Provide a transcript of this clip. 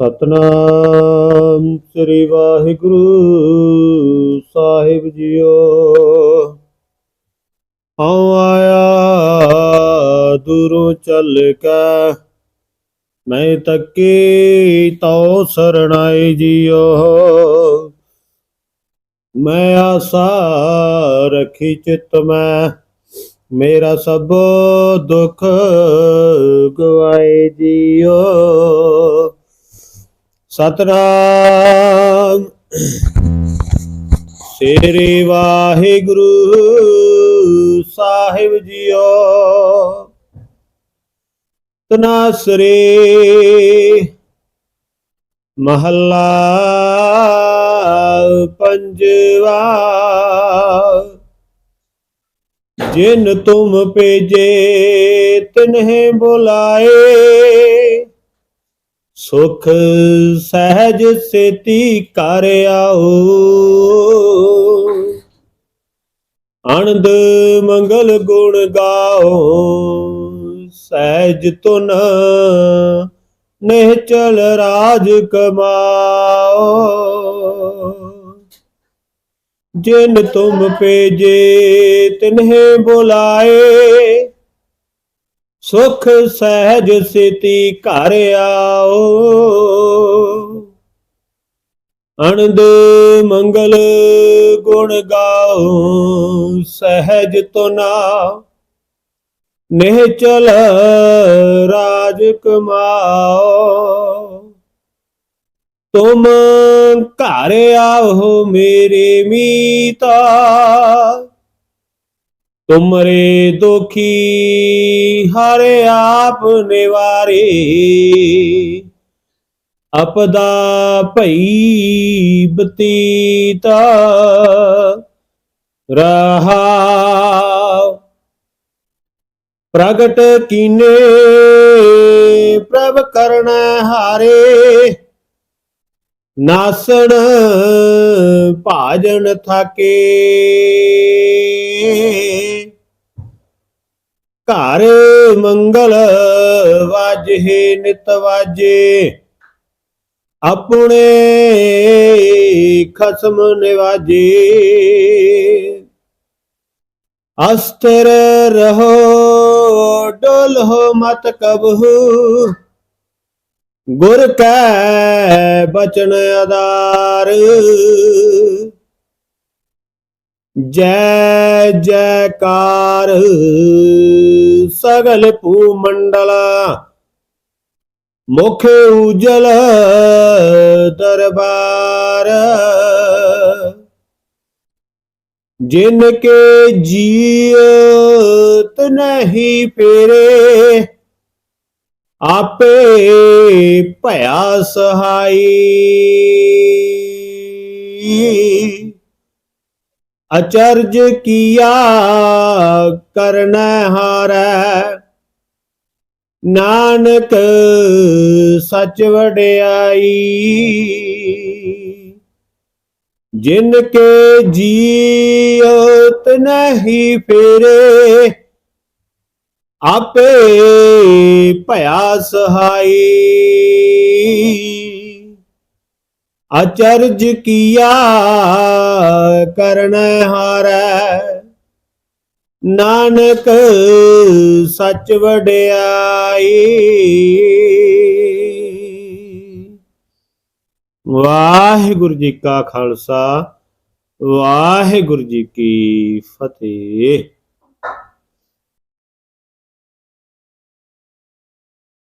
ਸਤਨਾਮ ਸ੍ਰੀ ਵਾਹਿਗੁਰੂ ਸਾਹਿਬ ਜੀਓ। ਹਉ ਆਇਆ ਦੂਰੋਂ ਚੱਲ ਕੇ, ਮੈਂ ਤੱਕੀ ਤਉ ਸਰਣਾਈ ਜੀਓ। ਮੈਂ ਆਸਾ ਰਖੀ ਚਿਤ ਮੈਂ, ਮੇਰਾ ਸਭ ਦੁੱਖ ਗਵਾਏ ਜੀਓ। ਸਤਨਾਮ। ਸ੍ਰੀ ਵਾਹਿਗੁਰੂ ਸਾਹਿਬ ਜੀਓ। ਤਨਾਸਰੇ ਮਹੱਲਾ ਪੰਜਵਾ। ਜਿਨ ਤੁਮ ਭੇਜੇ ਤਿਨਹਿ ਬੁਲਾਏ। ਸੁਖ ਸਹਿਜ ਸੇਤੀ ਕਰ ਆਓ। ਆਨੰਦ ਮੰਗਲ ਗੁਣ ਗਾਓ, ਸਹਿਜ ਤੁਨ ਨਿਹਚਲ ਰਾਜ ਕਮਾਓ। ਜਿਨ ਤੁਮ ਭੇਜੇ ਤਿਨਹਿ ਬੁਲਾਏ ਸੁਖ ਸਹਿਜ ਸਿਤੀ ਘਰ ਆਓ। ਅਣਦ ਮੰਗਲ ਗੁਣ ਗਾਓ, ਸਹਿਜ ਤੁਨਾ ਨਿਹਚਲ ਰਾਜ ਕਮਾਓ। ਤੁਮ ਘਰ ਆਓ ਮੇਰੇ ਮੀਤਾ। ਤੁਮਰੇ ਦੁਖੀ ਹਰੇ ਆਪ ਨਿਵਾਰੇ। ਅਪਦਾ ਭਈ ਬਤੀਤਾ ਰਹਾ। ਪ੍ਰਗਟ ਕੀਨੇ ਪ੍ਰਭ ਕਰਨ ਹਾਰੇ। ਨਾਸਣ ਭਾਜਨ ਥਾਕੇ। ਘਰ ਮੰਗਲ ਵਾਜੇ, ਨਿਤ ਵਾਜੇ। ਆਪਣੇ ਖਸਮ ਨਿਵਾਜੇ। ਅਸਤਰ ਰਹੋ ਡੋਲਹੁ ਮਤ ਕਬਹੂ। ਗੁਰ ਕੈ ਬਚਨ ਆਧਾਰ। ਜੈ ਜੈਕਾਰ ਸਗਲ ਭੂ ਮੰਡਲਾ ਮੁਖ ਉਜਲ ਦਰਬਾਰ। ਜਿਨ ਕੇ ਜੀਤ ਨਹੀਂ ਪੇਰੇ ਆਪੇ ਭਇਆ ਸਹਾਈ। ਅਚਰਜ ਕੀਆ ਕਰਨ ਹਾਰੈ। ਨਾਨਕ ਸਚ ਵਡਿਆਈ। ਜਿਨ ਕੇ ਜੀਉਤ ਨਹੀਂ ਫੇਰੇ ਆਪੇ ਭਇਆ ਸਹਾਈ। ਅਚਰਜ ਕੀਆ ਕਰਨ ਹਾਰੈ। ਨਾਨਕ ਸੱਚ ਵਡਿਆਈ। ਵਾਹਿਗੁਰੂ ਜੀ ਕਾ ਖਾਲਸਾ, ਵਾਹਿਗੁਰੂ ਜੀ ਕੀ ਫਤਿਹ।